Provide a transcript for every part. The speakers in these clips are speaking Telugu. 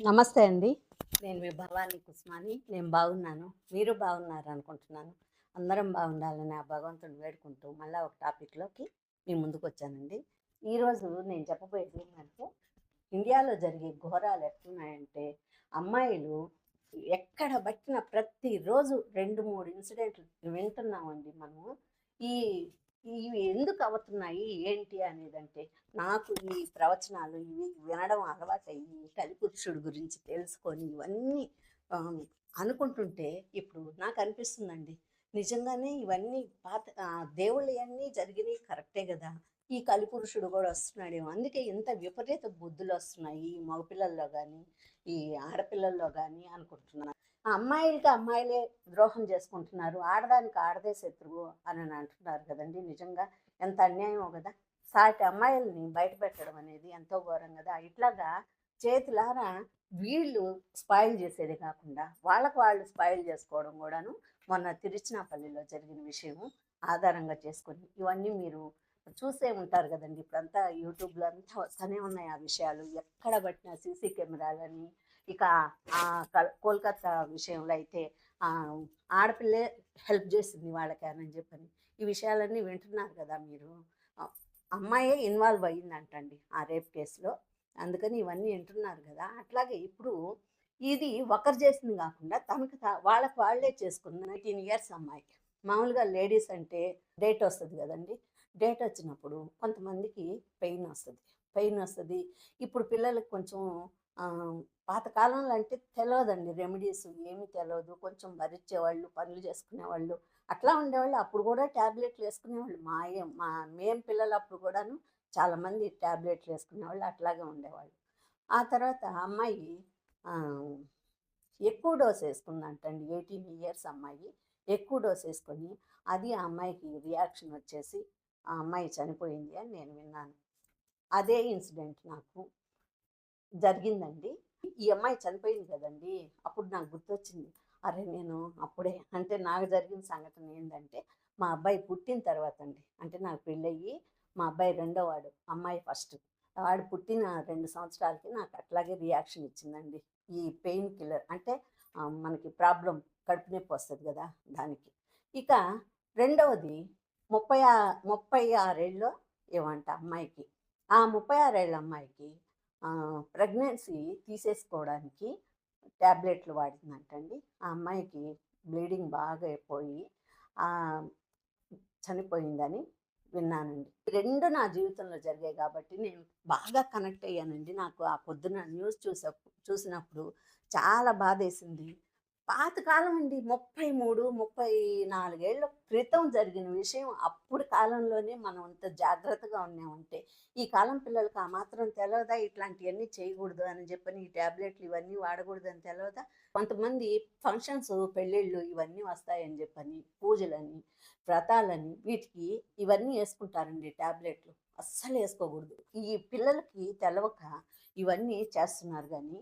నమస్తే అండి. నేను మీ భవానీ కుస్మాని. నేను బాగున్నాను. మీరు బాగున్నారు అనుకుంటున్నాను అందరం బాగుండాలని ఆ భగవంతుని వేడుకుంటూ మళ్ళీ ఒక టాపిక్లోకి మీ ముందుకు వచ్చానండి ఈరోజు నేను చెప్పబోయేది ఏంటంటే ఇండియాలో జరిగే ఘోరాలు ఎట్లున్నాయంటే అమ్మాయిలు ఎక్కడ బట్టిన ప్రతిరోజు రెండు మూడు ఇన్సిడెంట్లు వింటున్నామండి మనము. ఈ ఇవి ఎందుకు అవుతున్నాయి? ఏంటి అనేదంటే నాకు ఈ ప్రవచనాలు ఇవి వినడం అలవాటయ్యి కలిపురుషుడు గురించి తెలుసుకొని ఇవన్నీ అనుకుంటుంటే ఇప్పుడు నాకు అనిపిస్తుందండి. నిజంగానే ఇవన్నీ పాత దేవుళ్ళు అన్నీ జరిగినాయి కరెక్టే కదా ఈ కలిపురుషుడు కూడా వస్తున్నాడేమో. అందుకే ఇంత విపరీత బుద్ధులు వస్తున్నాయి ఈ మగపిల్లల్లో కానీ ఈ ఆడపిల్లల్లో కానీ అనుకుంటున్నాను అమ్మాయిలకి అమ్మాయిలే ద్రోహం చేసుకుంటున్నారు. ఆడదానికి ఆడదే శత్రువు అని అంటున్నారు కదండి. నిజంగా ఎంత అన్యాయమో కదా. సాటి అమ్మాయిల్ని బయట పెట్టడం అనేది ఎంతో ఘోరం కదా. ఇట్లాగా చేతులారా వీళ్ళు స్పాయిల్ చేసేది కాకుండా వాళ్ళకు వాళ్ళు స్పాయిల్ చేసుకోవడం కూడాను మొన్న తిరుచినాపల్లిలో జరిగిన విషయము ఆధారంగా చేసుకొని ఇవన్నీ మీరు చూసే ఉంటారు కదండి. ఇప్పుడంతా యూట్యూబ్లో అంతా వస్తూనే ఉన్నాయి ఆ విషయాలు. ఎక్కడ పట్టిన సీసీ కెమెరాలని ఇక ఆ కోల్కతా విషయంలో అయితే ఆడపిల్లే హెల్ప్ చేసింది వాళ్ళకి అని చెప్పని. ఈ విషయాలన్నీ వింటున్నారు కదా మీరు. అమ్మాయే ఇన్వాల్వ్ అయ్యిందంటండి ఆ రేప్ కేసులో. అందుకని ఇవన్నీ వింటున్నారు కదా. అట్లాగే ఇప్పుడు ఇది ఒకరు చేసింది కాకుండా తనకు తా- వాళ్ళకి వాళ్ళే చేసుకున్న నైన్టీన్ ఇయర్స్ అమ్మాయి. మామూలుగా లేడీస్ అంటే డేట్ వస్తుంది కదండి. డేట్ వచ్చినప్పుడు కొంతమందికి పెయిన్ వస్తుంది. పెయిన్ వస్తుంది ఇప్పుడు పిల్లలకు కొంచెం పాతకాలంలో అంటే తెలియదండి రెమెడీస్ ఏమీ తెలియదు కొంచెం భరించేవాళ్ళు పనులు చేసుకునేవాళ్ళు అట్లా ఉండేవాళ్ళు. అప్పుడు కూడా ట్యాబ్లెట్లు వేసుకునేవాళ్ళు. మా మా మేం పిల్లలు అప్పుడు కూడాను చాలామంది ట్యాబ్లెట్లు వేసుకునేవాళ్ళు అట్లాగే ఉండేవాళ్ళు. ఆ తర్వాత అమ్మాయి ఎక్కువ డోస్ వేసుకుందంటండి. ఎయిటీన్ ఇయర్స్ అమ్మాయి ఎక్కువ డోస్ వేసుకొని అది ఆ అమ్మాయికి రియాక్షన్ వచ్చేసి ఆ అమ్మాయి చనిపోయింది అని నేను విన్నాను. అదే ఇన్సిడెంట్ నాకు జరిగిందండి. ఈ అమ్మాయి చనిపోయింది కదండి అప్పుడు నాకు గుర్తొచ్చింది. అరే నేను అప్పుడే అంటే నాకు జరిగిన సంఘటన ఏంటంటే మా అబ్బాయి పుట్టిన తర్వాత అండి. అంటే నాకు పెళ్ళయ్యి మా అబ్బాయి రెండో వాడు అమ్మాయి ఫస్ట్. వాడు పుట్టిన రెండు సంవత్సరాలకి నాకు అట్లాగే రియాక్షన్ ఇచ్చిందండి. ఈ పెయిన్ కిల్లర్ అంటే మనకి ప్రాబ్లం కడుపు నొప్పి వస్తుంది కదా దానికి. ఇక రెండవది ముప్పై ముప్పై ఆరేళ్ళలో ఏమంట అమ్మాయికి. ఆ ముప్పై ఆరేళ్ళ అమ్మాయికి ప్రెగ్నెన్సీ తీసేసుకోవడానికి ట్యాబ్లెట్లు వాడిందంటండి. ఆ అమ్మాయికి బ్లీడింగ్ బాగా అయిపోయి చనిపోయిందని విన్నానండి. రెండు నా జీవితంలో జరిగాయి కాబట్టి నేను బాగా కనెక్ట్ అయ్యానండి. నాకు ఆ పొద్దున న్యూస్ చూసే చూసినప్పుడు చాలా బాధేసింది. పాతకాలం అండి ముప్పై మూడు ముప్పై నాలుగేళ్ళ క్రితం జరిగిన విషయం అప్పుడు కాలంలోనే మనం అంత జాగ్రత్తగా ఉన్నామంటే ఈ కాలం పిల్లలకి ఆ మాత్రం తెలియదా ఇట్లాంటివన్నీ చేయకూడదు అని చెప్పని ఈ ట్యాబ్లెట్లు ఇవన్నీ వాడకూడదు అని తెలియదా కొంతమంది ఫంక్షన్స్ పెళ్ళిళ్ళు ఇవన్నీ వస్తాయని చెప్పని పూజలని వ్రతాలని వీటికి ఇవన్నీ వేసుకుంటారండి ట్యాబ్లెట్లు అస్సలు వేసుకోకూడదు ఈ పిల్లలకి తెలవక ఇవన్నీ చేస్తున్నారు కానీ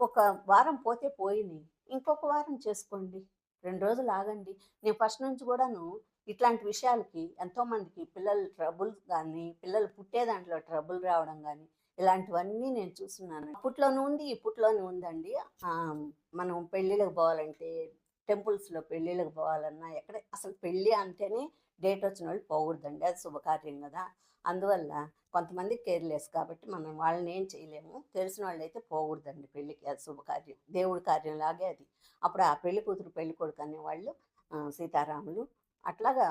ఒక వారం పోతే పోయినాయి. ఇంకొక వారం చేసుకోండి. రెండు రోజులు ఆగండి. నేను ఫస్ట్ నుంచి కూడాను ఇట్లాంటి విషయాలకి ఎంతోమందికి పిల్లలు ట్రబుల్ కానీ పిల్లలు పుట్టే దాంట్లో ట్రబుల్ రావడం కానీ ఇలాంటివన్నీ నేను చూస్తున్నాను. అప్పట్లోనూ ఉంది ఇప్పట్లోనే ఉందండి. మనం పెళ్ళిళ్ళకి పోవాలంటే టెంపుల్స్లో పెళ్ళిళ్ళకి పోవాలన్నా ఎక్కడ అసలు పెళ్ళి అంటేనే డేట్ వచ్చిన వాళ్ళు పోకూడదండి. అది శుభకార్యం కదా. అందువల్ల కొంతమంది కేర్లెస్ కాబట్టి మనం వాళ్ళని ఏం చేయలేము. తెలిసిన వాళ్ళు అయితే పోకూడదండి పెళ్ళికి. అది శుభకార్యం. దేవుడి కార్యంలాగే అది. అప్పుడు ఆ పెళ్ళి కూతురు పెళ్ళి కొడుకు అనేవాళ్ళు సీతారాములు అట్లాగా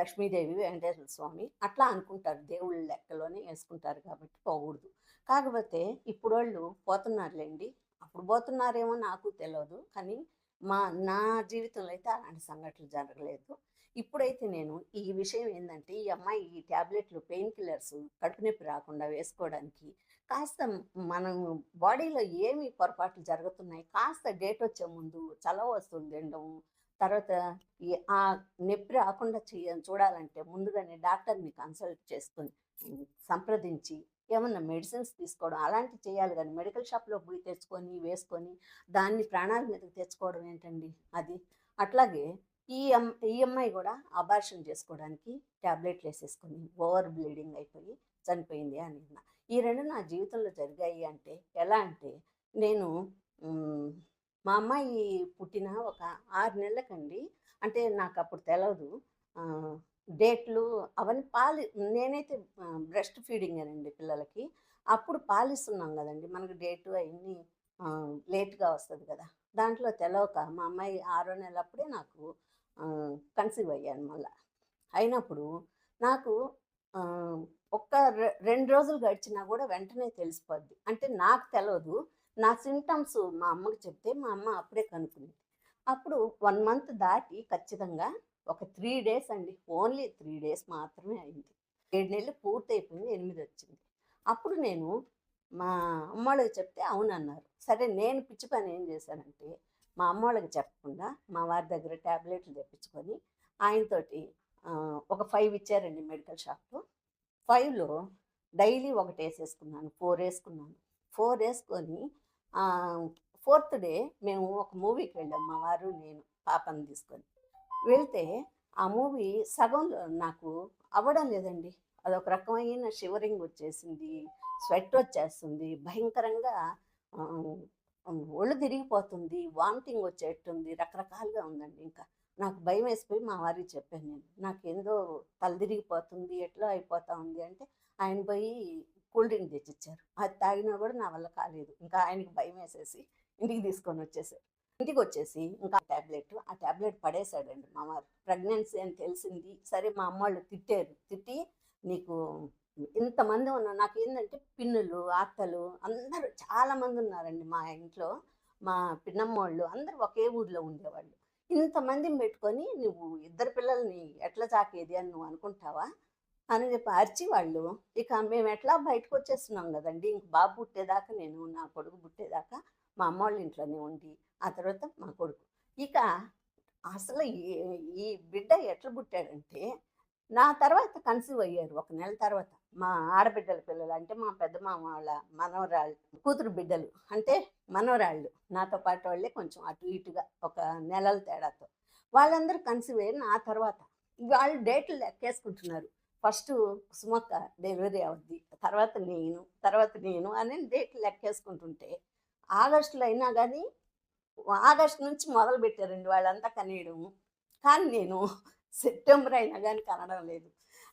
లక్ష్మీదేవి వెంకటేశ్వర స్వామి అట్లా అనుకుంటారు. దేవుళ్ళ లెక్కలోనే వేసుకుంటారు కాబట్టి పోకూడదు. కాకపోతే ఇప్పుడు వాళ్ళు పోతున్నారులేండి. అప్పుడు పోతున్నారేమో నాకు తెలియదు కానీ మా నా జీవితంలో అయితే అలాంటి సంఘటనలు జరగలేదు. ఇప్పుడైతే నేను ఈ విషయం ఏంటంటే ఈ అమ్మాయి ఈ ట్యాబ్లెట్లు పెయిన్ కిల్లర్స్ కడుపు నొప్పి రాకుండా వేసుకోవడానికి కాస్త మనం బాడీలో ఏమి పొరపాట్లు జరుగుతున్నాయి కాస్త డేట్ వచ్చే ముందు చలవ వస్తువులు తినడం తర్వాత ఈ ఆ నొప్పి రాకుండా చేయ చూడాలంటే ముందుగానే డాక్టర్ని కన్సల్ట్ చేసుకొని సంప్రదించి ఏమన్నా మెడిసిన్స్ తీసుకోవడం అలాంటి చేయాలి కానీ మెడికల్ షాప్లో పోయి తెచ్చుకొని వేసుకొని దాన్ని ప్రాణాల మీదకి తెచ్చుకోవడం ఏంటండి అది? అట్లాగే ఈ అమ్ ఈ అమ్మాయి కూడా అబార్షన్ చేసుకోవడానికి ట్యాబ్లెట్లు వేసేసుకొని ఓవర్ బ్లీడింగ్ అయిపోయి చనిపోయింది అని. ఈ రెండు నా జీవితంలో జరిగాయి అంటే ఎలా అంటే నేను మ్, అమ్మాయి పుట్టిన ఒక ఆరు నెలలకండి. అంటే నాకు అప్పుడు తెలియదు ఆ, డేట్లు అవన్నీ పాలి నేనైతే బ్రెస్ట్ ఫీడింగ్ అండి పిల్లలకి. అప్పుడు పాలిస్తున్నాం కదండి. మనకు డేటు అవన్నీ లేట్గా వస్తుంది కదా. దాంట్లో తెలవక మా అమ్మాయి ఆరో నెలప్పుడే నాకు కన్సీవ్ అయ్యాను మళ్ళీ. అయినప్పుడు నాకు ఒక్క రె- రెండు రోజులు గడిచినా కూడా వెంటనే తెలిసిపోద్ది. అంటే నాకు తెలియదు నా సింటమ్స్ మా అమ్మకి చెప్తే మా అమ్మ అప్పుడే కనుక్కుంది అప్పుడు వన్ మంత్ దాటి ఖచ్చితంగా ఒక త్రీ డేస్ అండి ఓన్లీ త్రీ డేస్ మాత్రమే అయింది. ఏడు నెలలు పూర్తయిపోయింది ఎనిమిది వచ్చింది. అప్పుడు నేను మా అమ్మోళ్ళకి చెప్తే అవునన్నారు. సరే నేను పిచ్చి పని ఏం చేశానంటే మా అమ్మోళ్ళకి చెప్పకుండా మా వారి దగ్గర ట్యాబ్లెట్లు తెప్పించుకొని ఆయనతోటి ఒక ఫైవ్ ఇచ్చారండి మెడికల్ షాప్లో. ఫైవ్లో డైలీ ఒకటి వేసేసుకున్నాను ఫోర్ వేసుకున్నాను. ఫోర్ వేసుకొని ఫోర్త్ డే మేము ఒక మూవీకి వెళ్ళాం మా వారు నేను పాపని తీసుకొని. వెళ్తే ఆ మూవీ సగంలో నాకు అవ్వడం లేదండి. అదొక రకమైన షివరింగ్ వచ్చేసింది స్వెట్ వచ్చేస్తుంది భయంకరంగా ఒళ్ళు తిరిగిపోతుంది. వామిటింగ్ వచ్చేట్టుంది రకరకాలుగా ఉందండి ఇంకా. నాకు భయం వేసిపోయి మా వారికి చెప్పాను నేను. నాకు ఏందో తల తిరిగిపోతుంది ఎట్లా అయిపోతా ఉంది అంటే ఆయన పోయి కూల్ డ్రింక్ తెచ్చిచ్చారు. అది తాగినా కూడా నా వల్ల కాలేదు. ఇంకా ఆయనకి భయం వేసేసి ఇంటికి తీసుకొని వచ్చేసారు. ఇంటికి వచ్చేసి ఇంకా ట్యాబ్లెట్ ఆ ట్యాబ్లెట్ పడేశాడండి మా వారు. ప్రెగ్నెన్సీ అని తెలిసింది. సరే మా అమ్మ వాళ్ళు తిట్టారు. తిట్టి నీకు ఇంతమంది ఉన్నారు నాకు ఏంటంటే పిన్నులు అత్తలు అందరూ చాలామంది ఉన్నారండి మా ఇంట్లో. మా పిన్నమ్మ వాళ్ళు అందరూ ఒకే ఊర్లో ఉండేవాళ్ళు. ఇంతమందిని పెట్టుకొని నువ్వు ఇద్దరు పిల్లల్ని ఎట్లా చాకేది అని నువ్వు అనుకుంటావా? అని చెప్పి అరిచి వాళ్ళు ఇక మేము ఎట్లా బయటకు వచ్చేస్తున్నాం కదండి ఇంక బాబు పుట్టేదాకా నేను నా కొడుకు పుట్టేదాకా మా అమ్మ వాళ్ళ ఇంట్లోనే ఉండి ఆ తర్వాత మా కొడుకు. ఇక అసలు ఈ ఈ బిడ్డ ఎట్లా పుట్టాడంటే నా తర్వాత కన్సీవ్ అయ్యారు ఒక నెల తర్వాత. మా ఆడబిడ్డల పిల్లలు అంటే మా పెద్ద మామ వాళ్ళ మనవరాళ్ళు కూతురు బిడ్డలు అంటే మనవరాళ్ళు. నాతో పాటు వాళ్ళే కొంచెం అటు ఇటుగా ఒక నెలల తేడాతో. వాళ్ళందరూ కన్సీవ్ అయ్యారు నా తర్వాత. వాళ్ళు డేట్లు లెక్కేసుకుంటున్నారు. ఫస్ట్ సుమక్క డెలివరీ అవుద్ది తర్వాత నేను తర్వాత నేను అని డేట్లు లెక్కేసుకుంటుంటే ఆగస్టులో అయినా కానీ ఆగస్ట్ నుంచి మొదలు పెట్టారండి వాళ్ళంతా కనీయడం కానీ నేను సెప్టెంబర్ అయినా కానీ కనడం లేదు.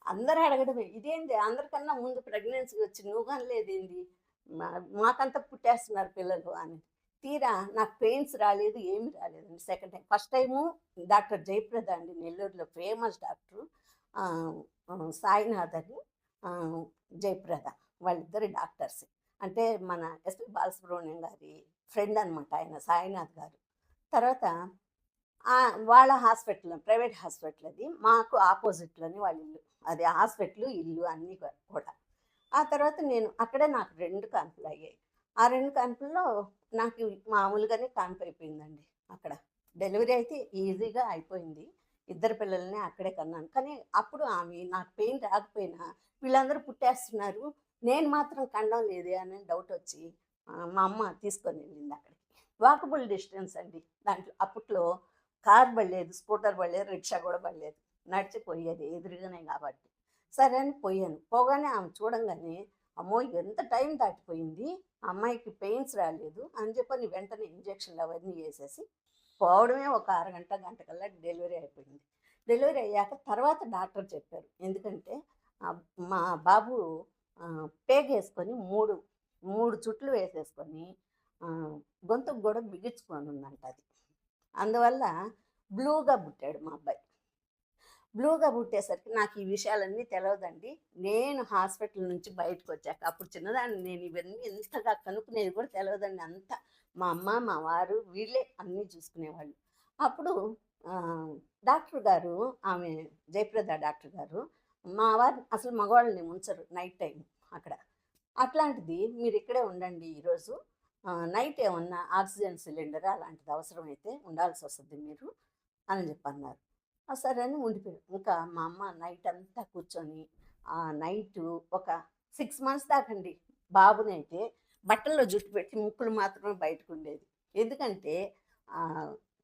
అందరూ అడగడమే ఇదేంది? అందరికన్నా ముందు ప్రెగ్నెన్సీ వచ్చి నువ్వు లేదేంది? మా- మాకంతా పుట్టేస్తున్నారు పిల్లలు అని. తీరా నాకు పెయిన్స్ రాలేదు ఏమి రాలేదండి. Second time first time doctor Jayaprada అండి నెల్లూరులో ఫేమస్ డాక్టర్. సాయినాథ్ అని జయప్రద వాళ్ళిద్దరు డాక్టర్స్. అంటే మన ఎస్పి బాలసుబ్రహ్మణ్యం గారి ఫ్రెండ్ అనమాట ఆయన సాయినాథ్ గారు. తర్వాత వాళ్ళ హాస్పిటల్ ప్రైవేట్ హాస్పిటల్ అది. మాకు ఆపోజిట్లోనే వాళ్ళ ఇల్లు. అది హాస్పిటల్ ఇల్లు అన్నీ కూడా. ఆ తర్వాత నేను అక్కడే నాకు రెండు కాన్పులు అయ్యాయి. ఆ రెండు కాన్పుల్లో నాకు మామూలుగానే కాన్పు అయిపోయిందండి అక్కడ. డెలివరీ అయితే ఈజీగా అయిపోయింది. ఇద్దరు పిల్లల్ని అక్కడే కన్నాను. కానీ అప్పుడు ఆమె నాకు పెయిన్ రాకపోయినా వీళ్ళందరూ పుట్టేస్తున్నారు. నేను మాత్రం కండం లేదే అని డౌట్ వచ్చి మా అమ్మ తీసుకొని వెళ్ళింది అక్కడికి. వాకబుల్ డిస్టెన్స్ అండి దాంట్లో అప్పట్లో కార్ పడలేదు స్కూటర్ పడలేదు రిక్షా కూడా పడలేదు. నడిచిపోయేది ఎదురుగానే కాబట్టి. సరే అని పోయాను. పోగానే ఆమె చూడంగానే అమ్మో ఎంత టైం దాటిపోయింది అమ్మాయికి పెయిన్స్ రాలేదు అని చెప్పని వెంటనే ఇంజక్షన్లు అవన్నీ వేసేసి పోవడమే ఒక అరగంట గంట కల్లా డెలివరీ అయిపోయింది. డెలివరీ అయ్యాక తర్వాత డాక్టర్ చెప్పారు. ఎందుకంటే మా బాబు ఆ, పేగేసుకొని మూడు మూడు చుట్లు వేసేసుకొని గొంతుకు కూడా బిగించుకొని ఉందంట అది. అందువల్ల బ్లూగా పుట్టాడు మా అబ్బాయి. బ్లూగా పుట్టేసరికి నాకు ఈ విషయాలన్నీ తెలియదండి నేను హాస్పిటల్ నుంచి బయటకు వచ్చాక అప్పుడు చిన్నదాన్ని నేను ఇవన్నీ ఎంతగా కనుక్కునేది కూడా తెలియదండి అంత మా అమ్మ మా వారు వీళ్ళే అన్నీ చూసుకునేవాళ్ళు. అప్పుడు డాక్టర్ గారు ఆమె జయప్రద డాక్టర్ గారు మా వారు అసలు మగవాళ్ళని ఉంచరు నైట్ టైం అక్కడ. అట్లాంటిది మీరు ఇక్కడే ఉండండి ఈరోజు. నైట్ ఏమన్నా ఆక్సిజన్ సిలిండర్ అలాంటిది అవసరమైతే ఉండాల్సి వస్తుంది మీరు అని చెప్పన్నారు. సరే అని ఉండిపోయాం. ఇంకా మా అమ్మ నైట్ అంతా కూర్చొని ఆ నైట్ ఒక సిక్స్ మంత్స్ దాకండి బాబునైతే బట్టల్లో జుట్టు పెట్టి ముక్కులు మాత్రమే బయటకు ఉండేది. ఎందుకంటే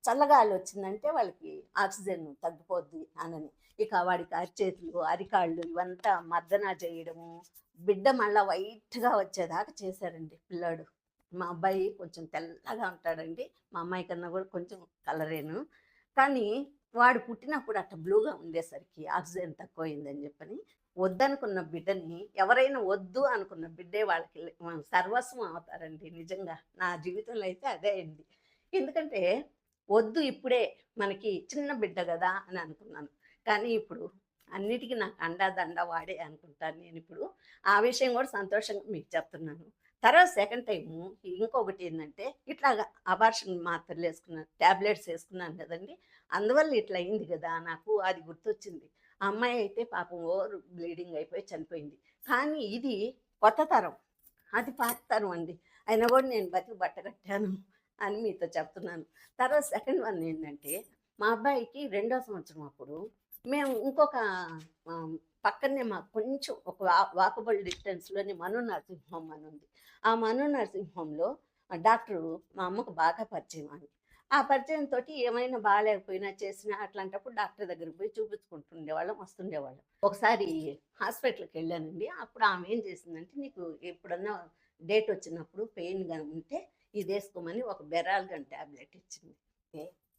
చల్లగాలి వచ్చిందంటే వాళ్ళకి ఆక్సిజన్ తగ్గిపోద్ది అనని. ఇక వాడికి అరిచేతులు అరికాళ్ళు ఇవంతా మర్దన చేయడము బిడ్డ మళ్ళీ వైట్గా వచ్చేదాకా చేశారండి పిల్లాడు. మా అబ్బాయి కొంచెం తెల్లగా ఉంటాడండి. మా అమ్మాయి కన్నా కూడా కొంచెం కలరేను. కానీ వాడు పుట్టినప్పుడు అట్ట బ్లూగా ఉండేసరికి ఆక్సిజన్ తక్కువైందని చెప్పని వద్దనుకున్న బిడ్డని ఎవరైనా వద్దు అనుకున్న బిడ్డే వాళ్ళకి సర్వస్వం అవుతారండి నిజంగా. నా జీవితంలో అయితే అదే అయింది ఎందుకంటే వద్దు ఇప్పుడే మనకి చిన్న బిడ్డ కదా అని అనుకున్నాను. కానీ ఇప్పుడు అన్నిటికీ నాకు అండా దండ వాడే అనుకుంటాను నేను ఇప్పుడు. ఆ విషయం కూడా సంతోషంగా మీకు చెప్తున్నాను. తర్వాత సెకండ్ టైము ఇంకొకటి ఏంటంటే ఇట్లాగా అబార్షన్ మాత్రలు వేసుకున్నాను ట్యాబ్లెట్స్ వేసుకున్నాను కదండి. అందువల్ల ఇట్లా అయింది కదా నాకు అది గుర్తొచ్చింది. ఆ అమ్మాయి అయితే పాపం ఓవర్ బ్లీడింగ్ అయిపోయి చనిపోయింది. కానీ ఇది కొత్త తరం. అది పాత తరం అండి. అయినా కూడా నేను బతికి బట్ట కట్టాను అని మీతో చెప్తున్నాను. తర్వాత సెకండ్ వన్ ఏంటంటే మా అబ్బాయికి రెండో సంవత్సరం అప్పుడు మేము ఇంకొక పక్కనే మాకు కొంచెం ఒక వాకబుల్ డిస్టెన్స్లోని మను నర్సింగ్ హోమ్ అని ఉంది. ఆ మను నర్సింగ్ హోమ్లో డాక్టరు మా అమ్మకు బాగా పరిచయం అని ఆ పరిచయం తోటి ఏమైనా బాగాలేకపోయినా చేసినా అట్లాంటప్పుడు డాక్టర్ దగ్గరికి పోయి చూపించుకుంటుండేవాళ్ళం వస్తుండేవాళ్ళం. ఒకసారి హాస్పిటల్కి వెళ్ళానండి. అప్పుడు ఆమె ఏం చేసిందంటే నీకు ఎప్పుడన్నా డేట్ వచ్చినప్పుడు పెయిన్ కానీ ఉంటే ఇది వేసుకోమని ఒక బెరాల్గన్ ట్యాబ్లెట్ ఇచ్చింది.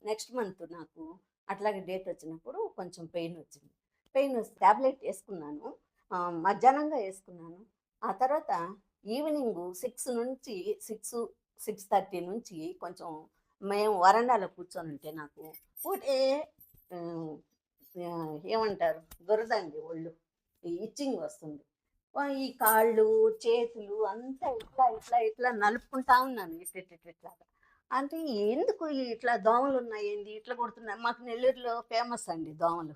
నెక్స్ట్ మంత్ నాకు అట్లాగే డేట్ వచ్చినప్పుడు కొంచెం పెయిన్ వచ్చింది. పెయిన్ ట్యాబ్లెట్ వేసుకున్నాను. మధ్యాహ్నంగా వేసుకున్నాను. ఆ తర్వాత ఈవినింగ్ సిక్స్ నుంచి సిక్స్ సిక్స్ థర్టీ నుంచి కొంచెం మేము వరండాలో కూర్చొని ఉంటే నాకు ఒకటే ఏమంటారు? దురదండి ఒళ్ళు. ఇచ్చింగ్ వస్తుంది. ఈ కాళ్ళు చేతులు అంతా ఇట్లా ఇట్లా ఇట్లా నలుపుకుంటా ఉన్నాను. ఇట్లా ఇట్లా ఇట్లా ఇట్లాగా అంటే ఎందుకు ఇట్లా దోమలు ఉన్నాయి ఏంది ఇట్లా కొడుతున్నాయి. మాకు నెల్లూరులో ఫేమస్ అండి దోమలు.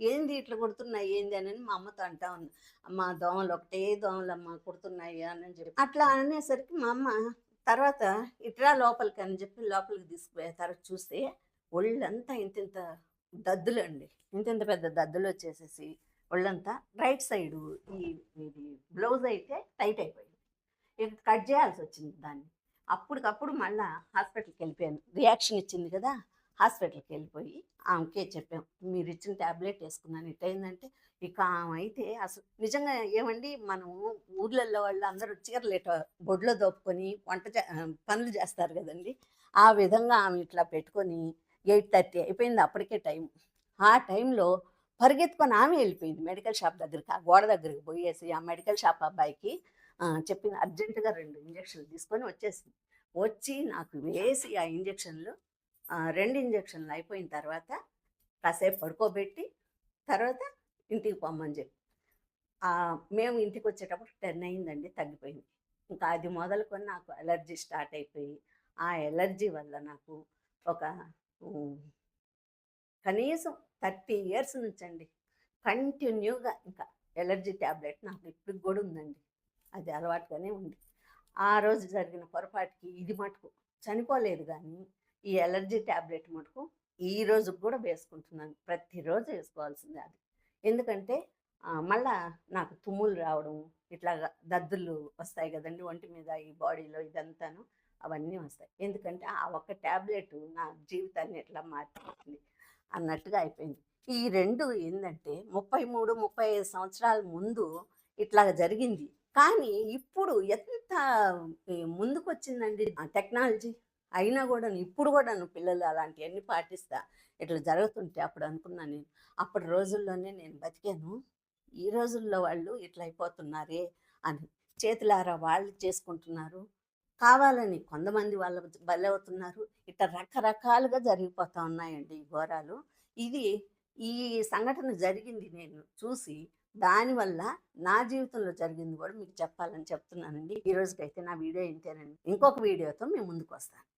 ఏంది ఇట్లా కొడుతున్నాయి? ఏంది అని మా అమ్మతో అంటా ఉన్నా. అమ్మ దోమలు ఒకటే దోమలు అమ్మ కొడుతున్నాయి అని చెప్పి. అట్లా అనేసరికి మా అమ్మ తర్వాత ఇట్రా లోపలికి అని చెప్పి లోపలికి తీసుకుపోయే తర్వాత చూస్తే ఒళ్ళంతా ఇంత ఇంత దద్దులు అండి ఇంత ఇంత పెద్ద దద్దులు వచ్చేసేసి ఒళ్ళంతా రైట్ సైడు ఈ ఇది బ్లౌజ్ అయితే టైట్ అయిపోయింది. ఇక కట్ చేయాల్సి వచ్చింది దాన్ని. అప్పటికప్పుడు మళ్ళా హాస్పిటల్కి వెళ్ళిపోయాను. రియాక్షన్ ఇచ్చింది కదా? హాస్పిటల్కి వెళ్ళిపోయి ఆమెకే చెప్పాం మీరు ఇచ్చిన ట్యాబ్లెట్ వేసుకున్నాను. ఇట్టయిందంటే ఇక ఆమె అయితే అసలు నిజంగా ఏమండి మనం ఊర్లలో వాళ్ళు అందరూ చీరలేట బొడ్లో దోపుకొని వంట చే- పనులు చేస్తారు కదండి. ఆ విధంగా ఆమె ఇట్లా పెట్టుకొని ఎయిట్ థర్టీ అయిపోయింది అప్పటికే టైం ఆ టైంలో పరిగెత్తుకొని ఆమె వెళ్ళిపోయింది మెడికల్ షాప్ దగ్గరికి ఆ గోడ దగ్గరికి పోయేసి ఆ మెడికల్ షాప్ అబ్బాయికి చెప్పింది అర్జెంటుగా రెండు ఇంజక్షన్లు తీసుకొని వచ్చేసింది. వచ్చి నాకు వేసి ఆ ఇంజక్షన్లు రెండు ఇంజక్షన్లు అయిపోయిన తర్వాత కాసేపు పడుకోబెట్టి తర్వాత ఇంటికి పొమ్మని చెప్పి. మేము ఇంటికి వచ్చేటప్పుడు టెన్ అయిందండి తగ్గిపోయింది. ఇంకా అది మొదలుకొని నాకు ఎలర్జీ స్టార్ట్ అయిపోయి ఆ ఎలర్జీ వల్ల నాకు ఒక కనీసం థర్టీ ఇయర్స్ నుంచి అండి కంటిన్యూగా ఇంకా ఎలర్జీ ట్యాబ్లెట్ నాకు ఇప్పుడు కూడా ఉందండి. అది అలవాటుగానే ఉంది. ఆ రోజు జరిగిన పొరపాటుకి ఇది మటుకు చనిపోలేదు కానీ ఈ ఎలర్జీ ట్యాబ్లెట్ మటుకు ఈ రోజు కూడా వేసుకుంటున్నాను. ప్రతిరోజు వేసుకోవాల్సిందే అది. ఎందుకంటే మళ్ళా నాకు తుమ్ములు రావడం ఇట్లా దద్దులు వస్తాయి కదండి ఒంటి మీద ఈ బాడీలో ఇదంతాను అవన్నీ వస్తాయి. ఎందుకంటే ఆ ఒక్క ట్యాబ్లెట్ నా జీవితాన్ని ఎట్లా మార్చింది అన్నట్టుగా అయిపోయింది. ఈ రెండు ఏంటంటే ముప్పై మూడు ముప్పై ఐదు సంవత్సరాల ముందు ఇట్లా జరిగింది. కానీ ఇప్పుడు ఎంత ముందుకు వచ్చిందండి టెక్నాలజీ? అయినా కూడా ఇప్పుడు కూడా పిల్లలు అలాంటివన్నీ పాటిస్తా. ఇట్లా జరుగుతుంటే అప్పుడు అనుకున్నాను నేను. అప్పటి రోజుల్లోనే నేను బతికాను. ఈ రోజుల్లో వాళ్ళు ఇట్లా అయిపోతున్నారే అని చేతులారా వాళ్ళు చేసుకుంటున్నారు. కావాలని కొంతమంది వాళ్ళ బలవుతున్నారు ఇట్లా రకరకాలుగా జరిగిపోతూ ఉన్నాయండి ఈ ఘోరాలు. ఇది ఈ సంఘటన జరిగింది నేను చూసి దానివల్ల నా జీవితంలో జరిగింది కూడా మీకు చెప్పాలని చెప్తున్నానండి. ఈ రోజుకైతే నా వీడియో ఇంతేనండి. ఇంకొక వీడియోతో మేము ముందుకు వస్తాను.